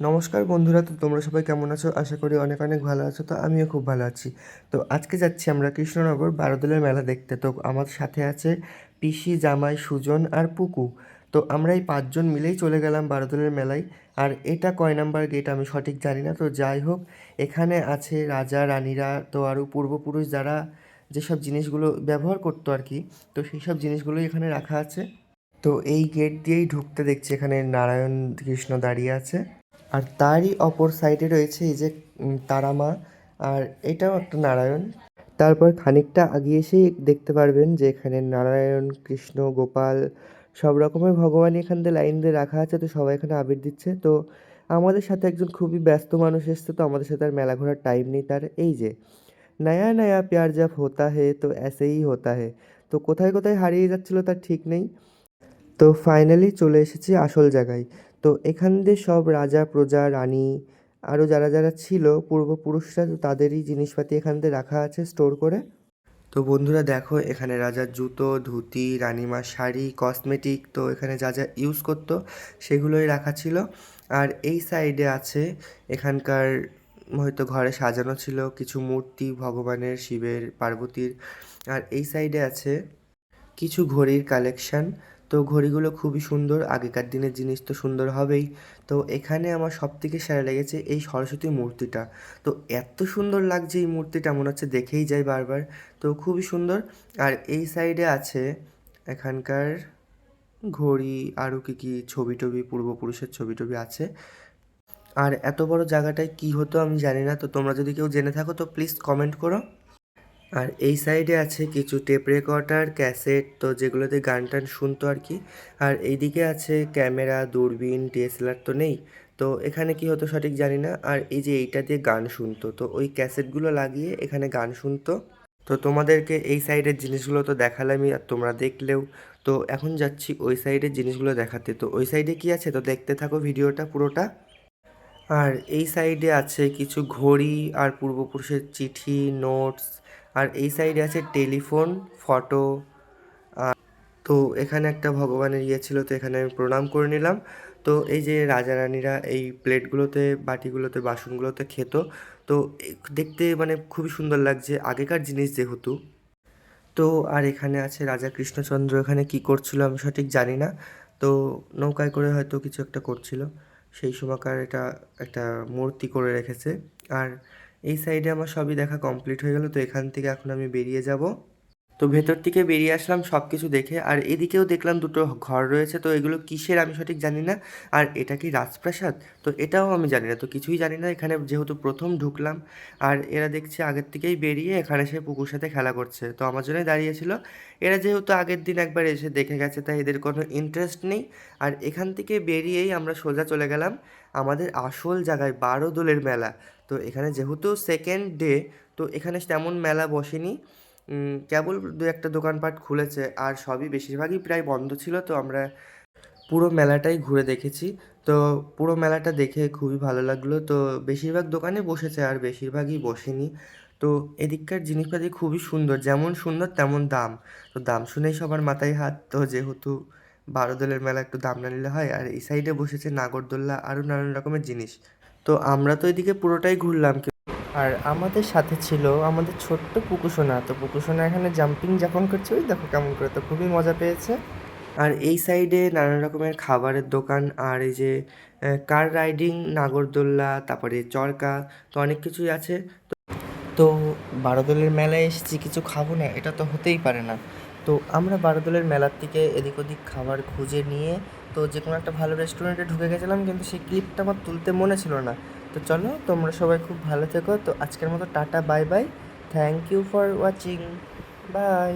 নমস্কার বন্ধুরা, তো তোমরা সবাই কেমন আছো? আশা করি অনেক অনেক ভালো আছো, তো আমিও খুব ভালো আছি। তো আজকে যাচ্ছি আমরা কৃষ্ণনগর বারোদলের মেলা দেখতে। তো আমার সাথে আছে পিসি, জামাই, সুজন আর পুকু। তো আমরা এই পাঁচজন মিলেই চলে গেলাম বারোদলের মেলায়। আর এটা কয় নাম্বার গেট আমি সঠিক জানি না, তো যাই হোক, এখানে আছে রাজা, রানীরা, তো আরও পূর্বপুরুষ যারা যেসব জিনিসগুলো ব্যবহার করতো আর কি, তো সেই সব জিনিসগুলোই এখানে রাখা আছে। তো এই গেট দিয়েই ঢুকতে দেখছি এখানে নারায়ণ কৃষ্ণ দাঁড়িয়ে আছে। আর তারই অপর সাইডে রয়েছে এই যে তারামা, আর এটাও একটা নারায়ণ। তারপর খানিকটা আগিয়ে এসেই দেখতে পারবেন যে এখানে নারায়ণ, কৃষ্ণ, গোপাল, সব রকমের ভগবানই এখান দিয়ে লাইন দিয়ে রাখা আছে, তো সবাই এখানে আবির দিচ্ছে। তো আমাদের সাথে একজন খুবই ব্যস্ত মানুষ এসছে, তো আমাদের সাথে আর মেলা ঘোরার টাইম নেই তার। এই যে, নয়া নয়া প্যার জাপ হতা হে, তো এসেই হতা হে। তো কোথায় কোথায় হারিয়ে যাচ্ছিল তার ঠিক নেই। তো ফাইনালি চলে এসেছি আসল জায়গায়। তো এখান দিয়ে সব রাজা, প্রজা, রানী আরও যারা যারা ছিল, পূর্বপুরুষরা তো তাদেরই জিনিসপাতি এখান দিয়ে রাখা আছে স্টোর করে। তো বন্ধুরা দেখো, এখানে রাজার জুতো, ধুতি রানিমা শাড়ি কসমেটিক তো এখানে যা যা ইউজ করতো, সেগুলোই রাখা ছিল। আর এই সাইডে আছে, এখানকার হয়তো ঘরে সাজানো ছিল কিছু মূর্তি, ভগবানের, শিবের, পার্বতীর। আর এই সাইডে আছে কিছু ঘড়ির কালেকশন তো ঘড়িগুলো খুবই সুন্দর, আগেকার দিনের জিনিস তো সুন্দর হবেই। তো এখানে আমার সব থেকে সেরা লেগেছে এই সরস্বতী মূর্তিটা। তো এত সুন্দর লাগছে এই মূর্তিটা, মনে হচ্ছে দেখেই যাই বারবার। তো খুবই সুন্দর। আর এই সাইডে আছে এখানকার ঘড়ি, আরও কী কী ছবি টবি পূর্বপুরুষের ছবি টবি আছে। আর এত বড় জায়গাটায় কী হতো আমি জানি না, তো তোমরা যদি কেউ জেনে থাকো তো প্লিজ কমেন্ট করো। আর এই সাইডে আছে কিছু টেপ রেকর্ডার, ক্যাসেট, তো যেগুলোতে গান টান শুনতো আর কি। আর এইদিকে আছে ক্যামেরা, দূরবীন ডিএসএলআর তো নেই। তো এখানে কি হতো সঠিক জানি না। আর এই যে এইটা দিয়ে গান শুনতো, তো ওই ক্যাসেটগুলো লাগিয়ে এখানে গান শুনতো। তো তোমাদেরকে এই সাইডের জিনিসগুলো তো দেখালামই আর তোমরা দেখলেও। তো এখন যাচ্ছি ওই সাইডের জিনিসগুলো দেখাতে। তো ওই সাইডে কি আছে? তো দেখতে থাকো ভিডিওটা পুরোটা। আর এই সাইডে আছে কিছু ঘড়ি আর পূর্বপুরুষের চিঠি, নোটস আর এই সাইডে আছে টেলিফোন, ফটো তো এখানে একটা ভগবানের ইয়ে ছিল, তো এখানে আমি প্রণাম করে নিলাম। তো এই যে রাজা রানীরা এই প্লেটগুলোতে, বাটিগুলোতে, বাসনগুলোতে খেত, তো দেখতে মানে খুবই সুন্দর লাগছে আগেকার জিনিস যেহেতু। তো আর এখানে আছে রাজা কৃষ্ণচন্দ্র, এখানে কি করছিল আমি সঠিক জানি না। তো নৌকায় করে হয়তো কিছু একটা করছিল। সেই সময়কার এটা একটা মূর্তি করে রেখেছে। আর এই সাইডে আমার সবই দেখা কমপ্লিট হয়ে গেল, তো এখান থেকে এখন আমি বেরিয়ে যাব। তো ভেতর থেকে বেরিয়ে আসলাম সব কিছু দেখে, আর এদিকেও দেখলাম দুটো ঘর রয়েছে, তো এগুলো কিসের আমি সঠিক জানি না। আর এটা কি রাজপ্রাসাদ? তো এটাও আমি জানি না, তো কিছুই জানি না, এখানে যেহেতু প্রথম ঢুকলাম। আর এরা দেখছি আগের থেকেই বেরিয়ে এখানে এসে পুকুর সাথে খেলা করছে, তো আমার জন্যই দাঁড়িয়েছিল এরা যেহেতু আগের দিন একবার এসে দেখে গেছে, তাই এদের কোনো ইন্টারেস্ট নেই। আর এখান থেকে বেরিয়েই আমরা সোজা চলে গেলাম আমাদের আসল জায়গায় বারো দোলের মেলা। তো এখানে যেহেতু সেকেন্ড ডে তো এখানে তেমন মেলা বসেনি। কেবল দু একটা দোকানপাট খুলেছে, আর সবই বেশিরভাগই প্রায় বন্ধ ছিল, তো আমরা পুরো মেলাটাই ঘুরে দেখেছি। তো পুরো মেলাটা দেখে খুবই ভালো লাগল। তো বেশিরভাগ দোকানে বসেছে, আর বেশিরভাগই বসেনি। তো এদিককার জিনিসপাতি খুবই সুন্দর, যেমন সুন্দর তেমন দাম। তো দাম শুনেই সবার মাথায় হাত, তো যেহেতু বারো দলের মেলা একটু দাম না নিলে হয়, আর এই সাইডে বসেছে নাগরদোল্লা, আরও নানান রকমের জিনিস। তো আমরা তো এদিকে পুরোটাই ঘুরলাম আর আমাদের সাথে ছিল আমাদের ছোট্ট পুকুসোনা তো পুকুসোনা এখানে জাম্পিং যখন করছে, ওই দেখো কেমন করে। তো খুবই মজা পেয়েছে। আর এই সাইডে নানান রকমের খাবারের দোকান আর এই যে কার রাইডিং নাগরদোল্লা, তারপরে চরকা, তো অনেক কিছুই আছে। তো বারোদলের মেলায় এসেছি, কিছু খাব না, এটা তো হতেই পারে না। তো আমরা বারোদলের মেলার থেকে এদিক ওদিক খাবার খুঁজে নিয়ে, তো যে কোনো একটা ভালো রেস্টুরেন্টে ঢুকে গেছিলাম, কিন্তু সেই ক্লিপটা আমার তুলতে মনে ছিল না। তো চলো, তোমরা সবাই খুব ভালো থেকো, তো আজকের মতো tata bye bye thank you for watching bye